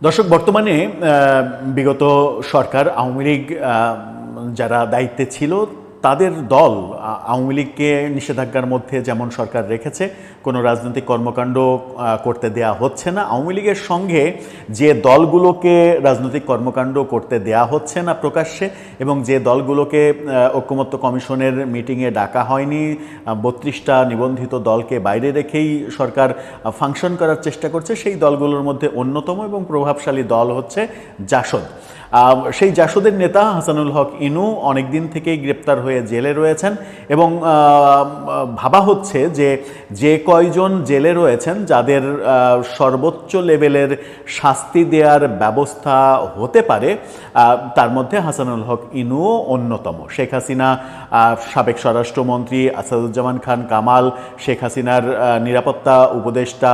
দর্শক বর্তমানে বিগত সরকার আওয়ামী লীগ যারা দায়িত্বে ছিল তাদের দল আওয়ামী লীগকে নিষেধাজ্ঞার মধ্যে যেমন সরকার রেখেছে, কোনো রাজনৈতিক কর্মকাণ্ড করতে দেয়া হচ্ছে না। আওয়ামী লীগের সঙ্গে যে দলগুলোকে রাজনৈতিক কর্মকাণ্ড করতে দেয়া হচ্ছে না প্রকাশ্যে এবং যে দলগুলোকে ঐক্যমত্য কমিশনের মিটিংয়ে ডাকা হয়নি বত্রিশটা নিবন্ধিত দলকে বাইরে রেখেই সরকার ফাংশন করার চেষ্টা করছে, সেই দলগুলোর মধ্যে অন্যতম এবং প্রভাবশালী দল হচ্ছে জাসদ। সেই জাসদের নেতা হাসানুল হক ইনু অনেক দিন থেকেই গ্রেপ্তার হয়ে জেলে রয়েছেন এবং ভাবা হচ্ছে যে যে কয়জন জেলে রয়েছেন যাদের সর্বোচ্চ লেভেলের শাস্তি দেওয়ার ব্যবস্থা হতে পারে তার মধ্যে হাসানুল হক ইনুও অন্যতম। শেখ হাসিনা সাবেক স্বরাষ্ট্রমন্ত্রী আসাদুজ্জামান খান কামাল, শেখ হাসিনার নিরাপত্তা উপদেষ্টা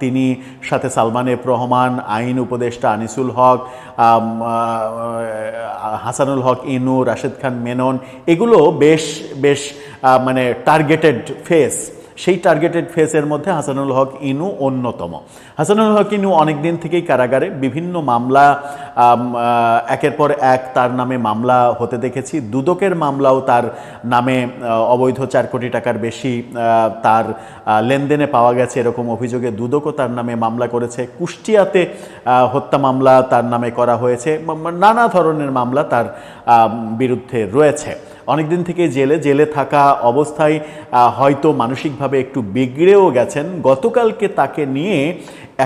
তিনি সাথে সালমান এফ রহমান, আইন উপদেষ্টা আনিসুল হক হাসানুল হক ইনু রাশেদ খান মেনন এগুলো বেশ বেশ মানে টার্গেটেড ফেস সেই টার্গেটেড ফেসের মধ্যে হাসানুল হক ইনু অন্যতম। হাসানুল হক ইনু অনেক দিন থেকেই কারাগারে বিভিন্ন মামলা একের পর এক তার নামে মামলা হতে দেখেছি। দুদকের মামলাও তার নামে অবৈধ চার কোটি টাকার বেশি তার লেনদেনে পাওয়া গেছে এরকম অভিযোগে দুদকও তার নামে মামলা করেছে। কুষ্টিয়াতে হত্যা মামলা তার নামে করা হয়েছে। নানা ধরনের মামলা তার বিরুদ্ধে রয়েছে। অনেকদিন থেকে জেলে জেলে থাকা অবস্থায় হয়তো মানসিকভাবে একটু বিগড়েও গেছেন। গতকালকে তাকে নিয়ে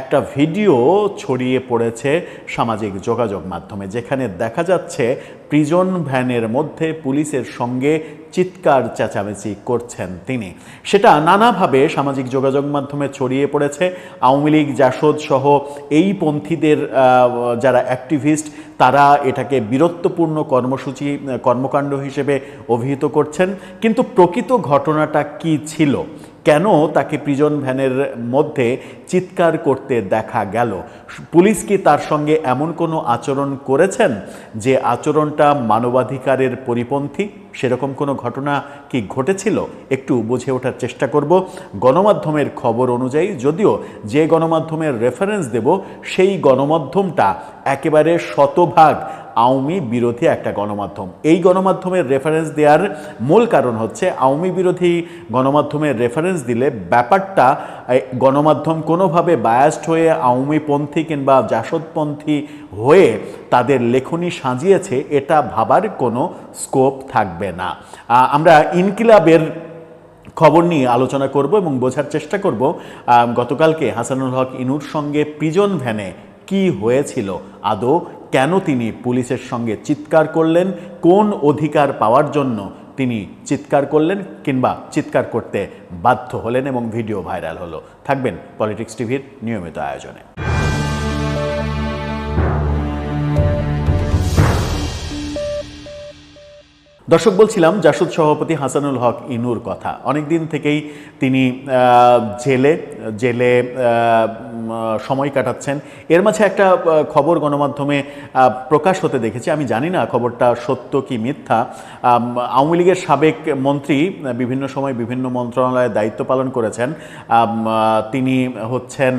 একটা ভিডিও ছড়িয়ে পড়েছে সামাজিক যোগাযোগ মাধ্যমে, যেখানে দেখা যাচ্ছে প্রিজন ভ্যানের মধ্যে পুলিশের সঙ্গে চিৎকার চেঁচামেচি করছেন তিনি। সেটা নানাভাবে সামাজিক যোগাযোগ মাধ্যমে ছড়িয়ে পড়েছে। আওয়ামী লীগ, জাসদ সহ এই পন্থীদের যারা অ্যাক্টিভিস্ট, তারা এটাকে বীরত্বপূর্ণ কর্মসূচি, কর্মকাণ্ড হিসেবে অভিহিত করছেন। কিন্তু প্রকৃত ঘটনাটা কি ছিল? কেন তাকে প্রিজন ভ্যানের মধ্যে চিৎকার করতে দেখা গেল? পুলিশ কি তার সঙ্গে এমন কোনো আচরণ করেছেন যে আচরণটা মানবাধিকারের পরিপন্থী? সেরকম কোনো ঘটনা কি ঘটেছিল? একটু বুঝে ওঠার চেষ্টা করব। গণমাধ্যমের খবর অনুযায়ী যদিও যে গণমাধ্যমের রেফারেন্স দেব, সেই গণমাধ্যমটা একেবারে শতভাগ আওয়ামী বিরোধী একটা গণমাধ্যম। এই গণমাধ্যমের রেফারেন্স দেওয়ার মূল কারণ হচ্ছে আওয়ামী বিরোধী গণমাধ্যমের রেফারেন্স দিলে ব্যাপারটা গণমাধ্যম কোনোভাবে বায়াস্ট হয়ে আওয়ামীপন্থী কিংবা জাসদপন্থী হয়ে তাদের লেখনী সাজিয়েছে, এটা ভাবার কোনো স্কোপ থাকবে না। আমরা ইনকিলাবের খবর নিয়ে আলোচনা করব এবং বোঝার চেষ্টা করব গতকালকে হাসানুল হক ইনুর সঙ্গে প্রিজন ভ্যানে কি হয়েছিল, আদৌ কেন তিনি পুলিশের সঙ্গে চিৎকার করলেন? কোন অধিকার পাওয়ার জন্য তিনি চিৎকার করলেন কিংবা চিৎকার করতে বাধ্য হলেন এবং ভিডিও ভাইরাল হলো? থাকবেন পলিটিক্স টিভির নিয়মিত আয়োজনে। দর্শক, বলছিলাম জাসদ সভাপতি হাসানুল হক ইনুর কথা। অনেক দিন থেকেই তিনি জেলে জেলে সময় কাটাচ্ছেন। এর মাঝে একটা খবর গণমাধ্যমে প্রকাশ হতে দেখেছি। আমি জানি না খবরটা সত্য কি মিথ্যা। আওয়ামী লীগের সাবেক মন্ত্রী, বিভিন্ন সময় বিভিন্ন মন্ত্রণালয়ে দায়িত্ব পালন করেছেন। তিনি হচ্ছেন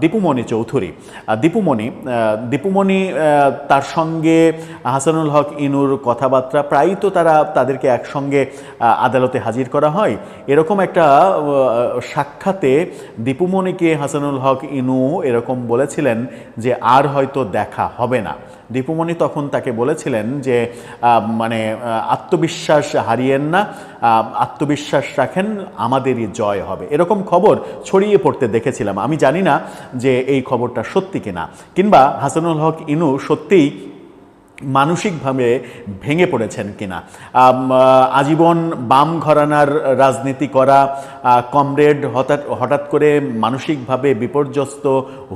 দীপুমণি চৌধুরী। দীপুমণি দীপুমণি তার সঙ্গে হাসানুল হক ইনুর কথাবার্তা প্রায়ই তো তারা তাদেরকে একসঙ্গে আদালতে হাজির করা হয়। এরকম একটা সাক্ষাতে দীপুমণিকে হাসানুল হক, ইনু এরকম বলেছিলেন যে আর হয়তো দেখা হবে না। দীপুমণি তখন তাকে বলেছিলেন যে মানে আত্মবিশ্বাস হারিয়েন না আত্মবিশ্বাস রাখেন, আমাদেরই জয় হবে। এরকম খবর ছড়িয়ে পড়তে দেখেছিলাম। আমি জানি না যে এই খবরটা সত্যি কিনা। কিংবা হাসানুল হক, ইনু সত্যিই মানসিকভাবে ভেঙে পড়েছেন কিনা। আজীবন বাম ঘরানার রাজনীতি করা কমরেড হঠাৎ হঠাৎ করে মানসিকভাবে বিপর্যস্ত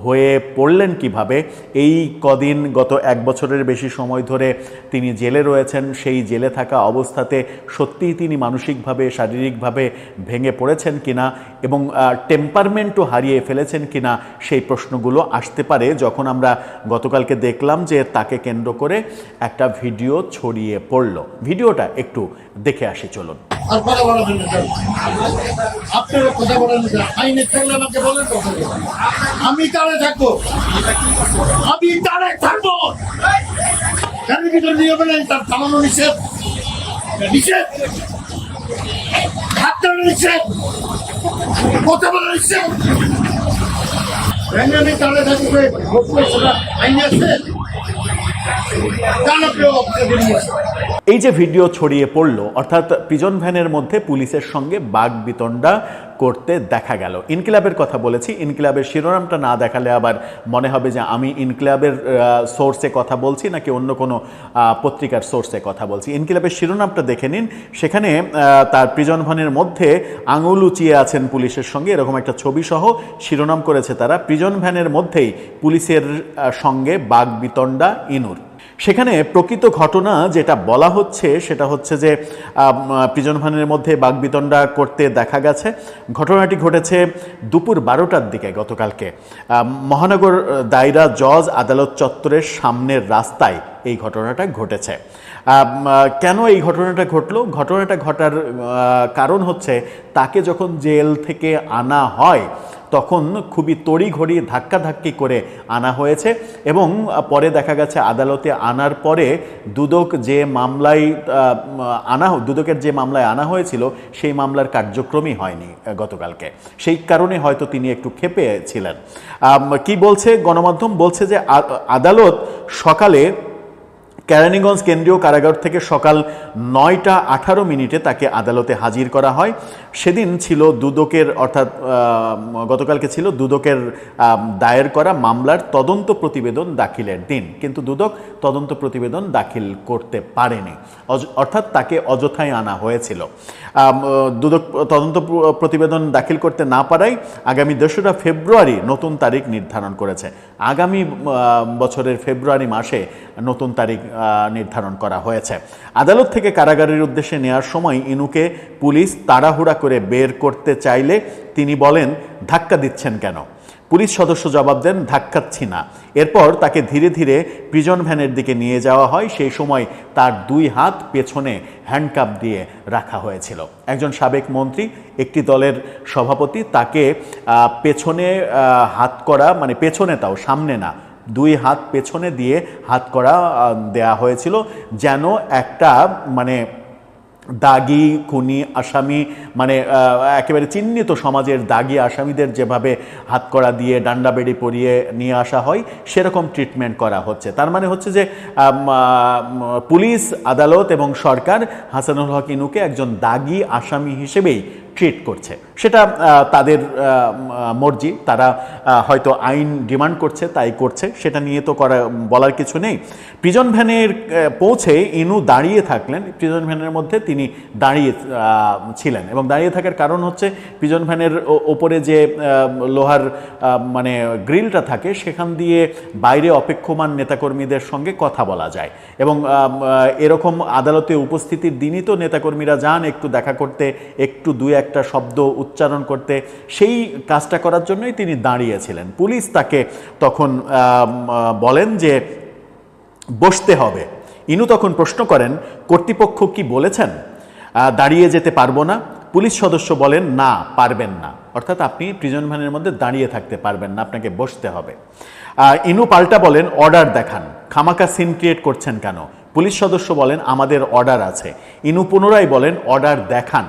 হয়ে পড়লেন কীভাবে? এই কদিন গত এক বছরের বেশি সময় ধরে তিনি জেলে রয়েছেন, সেই জেলে থাকা অবস্থাতে সত্যিই তিনি মানসিকভাবে, শারীরিকভাবে ভেঙে পড়েছেন কিনা এবং টেম্পারমেন্টও হারিয়ে ফেলেছেন কিনা সেই প্রশ্নগুলো আসতে পারে। যখন আমরা গতকালকে দেখলাম যে তাকে কেন্দ্র করে একটা ভিডিও ছড়িয়ে পড়ল। ভিডিওটা একটু দেখে আসি, চলুন। আমি তারে থাকব। আমি তারে থাকব। নিষেধ। নিষেধ। নিষেধ। নিষেধ। আইন আছে। এই যে ভিডিও ছড়িয়ে পড়ল অর্থাৎ পিজন ভ্যানের মধ্যে পুলিশের সঙ্গে বাঘ বিতণ্ডা করতে দেখা গেল। ইনকিলাবের কথা বলেছি, ইনকিলাবের শিরোনামটা না দেখালে আবার মনে হবে যে আমি ইনকিলাবের সোর্সে কথা বলছি নাকি অন্য কোনো পত্রিকার সোর্সে কথা বলছি। ইনকিলাবের শিরোনামটা দেখে নিন। সেখানে তার প্রিজন ভ্যানের মধ্যে আঙুল উঁচিয়ে আছেন পুলিশের সঙ্গে, এরকম একটা ছবি সহ শিরোনাম করেছে তারা। প্রিজন ভ্যানের মধ্যেই পুলিশের সঙ্গে বাঘ বিতণ্ডা, ইনুর। সেখানে প্রকৃত ঘটনা যেটা বলা হচ্ছে, সেটা হচ্ছে যে প্রিজন ভ্যানের মধ্যে বাগবিতণ্ডা করতে দেখা গেছে। ঘটনাটি ঘটেছে দুপুর বারোটার দিকে গতকালকে। মহানগর দায়রা জজ আদালত চত্বরের সামনের রাস্তায় এই ঘটনাটা ঘটেছে। কেন এই ঘটনাটা ঘটলো? ঘটনাটা ঘটার কারণ হচ্ছে তাকে যখন জেল থেকে আনা হয় তখন খুবই তড়িঘড়ি ধাক্কাধাক্কি করে আনা হয়েছে এবং পরে দেখা গেছে আদালতে আনার পরে দুদক যে মামলায় আনা দুদকের যে মামলায় আনা হয়েছিল সেই মামলার কার্যক্রমই হয়নি গতকালকে। সেই কারণে হয়তো তিনি একটু ক্ষেপে ছিলেন। কি বলছে গণমাধ্যম? বলছে যে আদালত সকালে কেরানীগঞ্জ কেন্দ্রীয় কারাগার থেকে সকাল নয়টা আঠারো মিনিটে তাকে আদালতে হাজির করা হয়। সেদিন ছিল দুদকের, অর্থাৎ গতকালকে ছিল দুদকের দায়ের করা মামলার তদন্ত প্রতিবেদন দাখিলের দিন। কিন্তু দুদক তদন্ত প্রতিবেদন দাখিল করতে পারেনি। অর্থাৎ তাকে অযথায় আনা হয়েছিল। দুদক তদন্ত প্রতিবেদন দাখিল করতে না পারায় আগামী দোসরা ফেব্রুয়ারি নতুন তারিখ নির্ধারণ করেছে। আগামী বছরের ফেব্রুয়ারি মাসে নতুন তারিখ নির্ধারণ করা হয়েছে। আদালত থেকে কারাগারের উদ্দেশ্যে নেওয়ার সময় ইনুকে পুলিশ তাড়াহুড়া করে বের করতে চাইলে তিনি বলেন, ধাক্কা দিচ্ছেন কেন? পুলিশ সদস্য জবাব দেন, ধাক্কাচ্ছি না। এরপর তাকে ধীরে ধীরে প্রিজন ভ্যানের দিকে নিয়ে যাওয়া হয়। সেই সময় তার দুই হাত পেছনে হ্যান্ডকাপ দিয়ে রাখা হয়েছিল। একজন সাবেক মন্ত্রী, একটি দলের সভাপতি, তাকে পেছনে হাত করা মানে পেছনে তাও, সামনে না দুই হাত পেছনে দিয়ে হাত করা দেয়া হয়েছিল যেন একটা মানে দাগি, খুনি, আসামি মানে একেবারে চিহ্নিত সমাজের দাগি আসামিদের যেভাবে হাতকড়া দিয়ে ডান্ডা বেড়ি পরিয়ে নিয়ে আসা হয়, সেরকম ট্রিটমেন্ট করা হচ্ছে। তার মানে হচ্ছে যে পুলিশ, আদালত এবং সরকার হাসানুল হক ইনুকে একজন দাগি আসামি হিসেবেই ট্রিট করছে। সেটা তাদের মর্জি। তারা হয়তো আইন ডিমান্ড করছে, তাই করছে। সেটা নিয়ে তো করা, বলার কিছু নেই। প্রিজন ভ্যানের পৌঁছে ইনু দাঁড়িয়ে থাকলেন। প্রিজন ভ্যানের মধ্যে তিনি দাঁড়িয়ে ছিলেন। এবং দাঁড়িয়ে থাকার কারণ হচ্ছে প্রিজন ভ্যানের ওপরে যে লোহার মানে গ্রিলটা থাকে, সেখান দিয়ে বাইরে অপেক্ষমান নেতাকর্মীদের সঙ্গে কথা বলা যায়। এবং এরকম আদালতে উপস্থিতির দিনই তো নেতাকর্মীরা যান একটু দেখা করতে, একটু দুই একটা শব্দ উচ্চারণ করতে, সেই কাজটা করার জন্যই তিনি দাঁড়িয়েছিলেন। পুলিশ তাকে তখন বলেন যে, বসতে হবে। ইনু তখন প্রশ্ন করেন, কর্তৃপক্ষ কি বলেছেন? দাঁড়িয়ে যেতে পারব না। পুলিশ সদস্য বলেন, না, পারবেন না। অর্থাৎ আপনি প্রিজন ভ্যানের মধ্যে দাঁড়িয়ে থাকতে পারবেন না, আপনাকে বসতে হবে। ইনু পাল্টা বলেন, অর্ডার দেখান। খামাকা সিন ক্রিয়েট করছেন কেন? পুলিশ সদস্য বলেন, আমাদের অর্ডার আছে। ইনু পুনরায় বলেন, অর্ডার দেখান।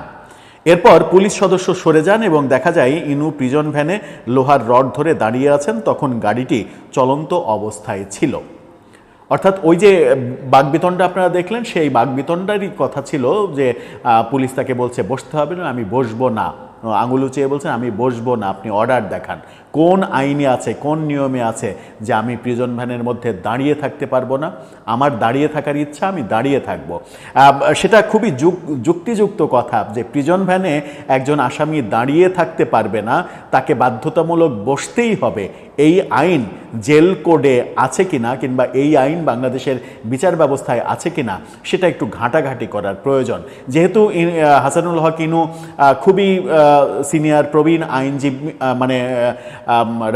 এরপর পুলিশ সদস্য সরে যান এবং দেখা যায়, ইনু প্রিজন ভ্যানে লোহার রড ধরে দাঁড়িয়ে আছেন, তখন গাড়িটি চলন্ত অবস্থায় ছিল। অর্থাৎ ওই যে বাঘবিতণ্ডা আপনারা দেখলেন, সেই বাঘবিতণ্ডারই কথা ছিল যে পুলিশ তাকে বলছে, বসতে হবে না, আমি বসবো না। আঙুল উঁচিয়ে বলছেন, আমি বসবো না, আপনি অর্ডার দেখান। কোন আইনে আছে, কোন নিয়মে আছে যে আমি প্রিজন ভ্যানের মধ্যে দাঁড়িয়ে থাকতে পারব না? আমার দাঁড়িয়ে থাকার ইচ্ছা, আমি দাঁড়িয়ে থাকব। সেটা খুবই যুক- যুক্তিযুক্ত কথা যে প্রিজন ভ্যানে একজন আসামি দাঁড়িয়ে থাকতে পারবে না, তাকে বাধ্যতামূলক বসতেই হবে। এই আইন জেল কোডে আছে কিনা কিংবা এই আইন বাংলাদেশের বিচার ব্যবস্থায় আছে কিনা, সেটা একটু ঘাঁটাঘাঁটি করার প্রয়োজন। যেহেতু হাসানুল হক ইনু খুবই সিনিয়র প্রবীণ আইনজীবী মানে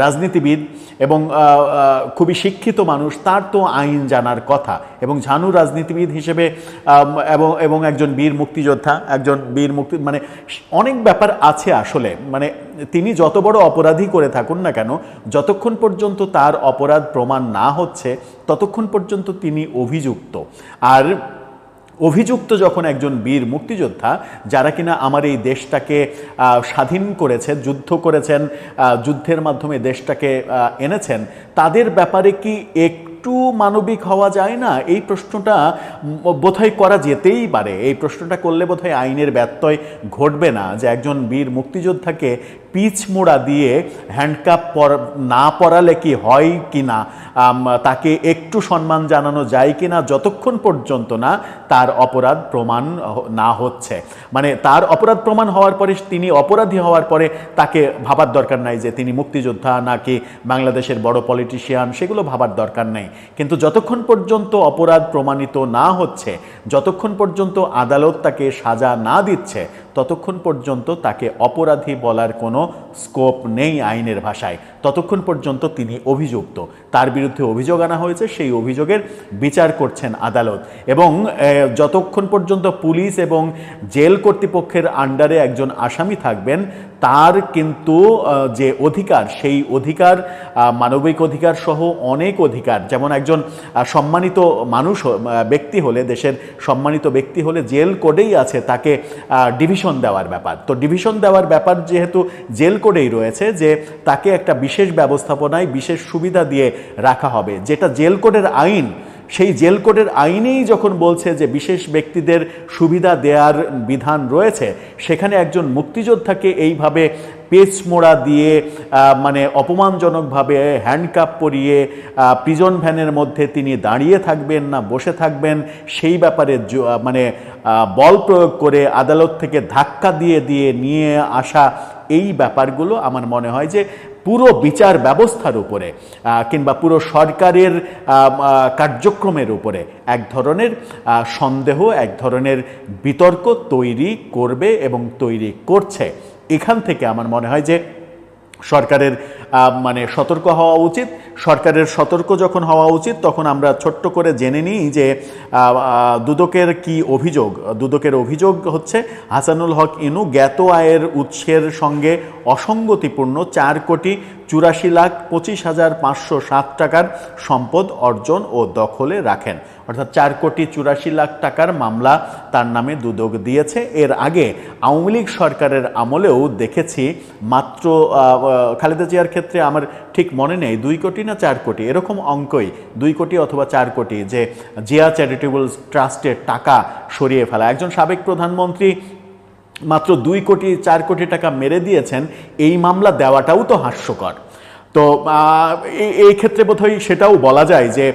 রাজনীতিবিদ এবং খুবই শিক্ষিত মানুষ, তার তো আইন জানার কথা। এবং ঝানু রাজনীতিবিদ হিসেবে এবং এবং একজন বীর মুক্তিযোদ্ধা, একজন বীর মুক্তি মানে অনেক ব্যাপার আছে আসলে। মানে তিনি যত বড় অপরাধী করে থাকুন না কেন, যতক্ষণ পর্যন্ত তার অপরাধ প্রমাণ না হচ্ছে, ততক্ষণ পর্যন্ত তিনি অভিযুক্ত। আর অভিযুক্ত যখন একজন বীর মুক্তিযোদ্ধা, যারা কিনা আমার এই দেশটাকে স্বাধীন করেছে যুদ্ধ করেছেন যুদ্ধের মাধ্যমে দেশটাকে এনেছেন, তাদের ব্যাপারে কি এক একটু মানবিক হওয়া যায় না? এই প্রশ্নটা বোধহয় করা যেতেই পারে। এই প্রশ্নটা করলে বোধহয় আইনের ব্যত্যয় ঘটবে না যে একজন বীর মুক্তিযোদ্ধাকে পিচ মোড়া দিয়ে হ্যান্ডকাপ না পরালে কি হয় কি না তাকে একটু সম্মান জানানো যায় কি না যতক্ষণ পর্যন্ত না তার অপরাধ প্রমাণ না হচ্ছে। মানে তার অপরাধ প্রমাণ হওয়ার পরে তিনি অপরাধী হওয়ার পরে তাকে ভাবার দরকার নাই যে তিনি মুক্তিযোদ্ধা নাকি বাংলাদেশের বড় পলিটিশিয়ান সেগুলো ভাবার দরকার নেই। কিন্তু যতক্ষণ পর্যন্ত অপরাধ প্রমাণিত না হচ্ছে, যতক্ষণ পর্যন্ত আদালত তাকে সাজা না দিচ্ছে, ততক্ষণ পর্যন্ত তাকে অপরাধী বলার কোনো স্কোপ নেই আইনের ভাষায়। ততক্ষণ পর্যন্ত তিনি অভিযুক্ত। তার বিরুদ্ধে অভিযোগ আনা হয়েছে, সেই অভিযোগের বিচার করছেন আদালত। এবং যতক্ষণ পর্যন্ত পুলিশ এবং জেল কর্তৃপক্ষের আন্ডারে একজন আসামি থাকবেন, তার কিন্তু যে অধিকার, সেই অধিকার মানবিক অধিকার সহ অনেক অধিকার। যেমন একজন সম্মানিত মানুষ ব্যক্তি হলে, দেশের সম্মানিত ব্যক্তি হলে জেল কোডেই আছে তাকে ডিভিশন দেওয়ার ব্যাপার। তো ডিভিশন দেওয়ার ব্যাপার যেহেতু জেল কোডেই রয়েছে যে তাকে একটা বিশেষ ব্যবস্থাপনায় বিশেষ সুবিধা দিয়ে রাখা হবে। যেটা জেল কোডের আইন, সেই জেল কোডের আইনেই যখন বলছে যে বিশেষ ব্যক্তিদের সুবিধা দেওয়ার বিধান রয়েছে, সেখানে একজন মুক্তিযোদ্ধাকে এইভাবে পেচ মোড়া দিয়ে মানে অপমানজনকভাবে হ্যান্ডকাপ পরিয়ে প্রিজন ভ্যানের মধ্যে তিনি দাঁড়িয়ে থাকবেন না, বসে থাকবেন, সেই ব্যাপারে মানে বল প্রয়োগ করে আদালত থেকে ধাক্কা দিয়ে দিয়ে নিয়ে আসা এই ব্যাপারগুলো আমার মনে হয় যে পুরো বিচার ব্যবস্থার উপরে কিংবা পুরো সরকারের কার্যক্রমের উপরে এক ধরনের সন্দেহ, এক ধরনের বিতর্ক তৈরি করবে এবং তৈরি করছে। এখান থেকে আমার মনে হয় যে সরকারের মানে সতর্ক হওয়া উচিত। সরকারের সতর্ক যখন হওয়া উচিত, তখন আমরা ছোট্ট করে জেনে নিই যে দুদকের কি অভিযোগ? দুদকের অভিযোগ হচ্ছে, হাসানুল হক ইনু জ্ঞাত আয়ের উৎসের সঙ্গে অসঙ্গতিপূর্ণ চার কোটি চুরাশি লাখ পঁচিশ হাজার পাঁচশো সাত টাকার সম্পদ অর্জন ও দখলে রাখেন। অর্থাৎ চার কোটি চুরাশি লাখ টাকার মামলা তার নামে দুদক দিয়েছে। এর আগে আওয়ামী লীগ সরকারের আমলেও দেখেছি মাত্র খালেদা জিয়ার ক্ষেত্রে আমার ঠিক মনে নেই, দুই কোটি না চার কোটি? এরকম অঙ্কই, দুই কোটি অথবা চার কোটি, যে জিয়া চ্যারিটেবল ট্রাস্টের টাকা সরিয়ে ফেলা। একজন সাবেক প্রধানমন্ত্রী মাত্র দুই কোটি, চার কোটি টাকা মেরে দিয়েছেন, এই মামলা দেওয়াটাও তো হাস্যকর। তো এই ক্ষেত্রে বোধহয় সেটাও বলা যায় যে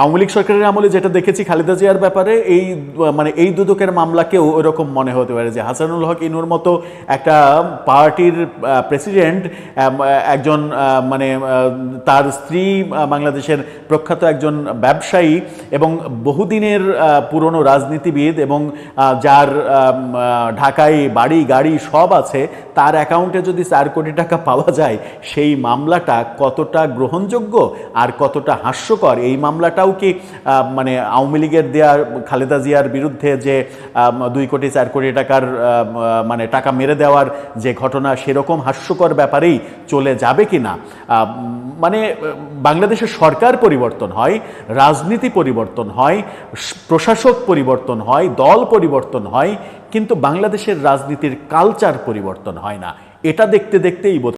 আওয়ামী লীগ সরকারের আমলে যেটা দেখেছি খালেদা জিয়ার ব্যাপারে, এই মানে এই দুদকের মামলাকেও ওরকম মনে হতে পারে যে হাসানুল হক ইনুর মতো একটা পার্টির প্রেসিডেন্ট একজন মানে তার স্ত্রী বাংলাদেশের প্রখ্যাত একজন ব্যবসায়ী এবং বহুদিনের পুরনো রাজনীতিবিদ এবং যার ঢাকায় বাড়ি, গাড়ি সব আছে, তার অ্যাকাউন্টে যদি চার কোটি টাকা পাওয়া যায়, সেই মামলাটা কতটা গ্রহণযোগ্য আর কতটা হাস্যকর? এই মামলাটাও কি মানে আওয়ামী লীগের দেয়া খালেদা জিয়ার বিরুদ্ধে যে দুই কোটি, চার কোটি টাকার মানে টাকা মেরে দেওয়ার যে ঘটনা সেরকম হাস্যকর ব্যাপারেই চলে যাবে কি না? মানে বাংলাদেশের সরকার পরিবর্তন হয়, রাজনীতি পরিবর্তন হয়, প্রশাসক পরিবর্তন হয়, দল পরিবর্তন হয়, কিন্তু বাংলাদেশের রাজনীতির কালচার পরিবর্তন হয় না। এটা দেখতে দেখতেই বোধ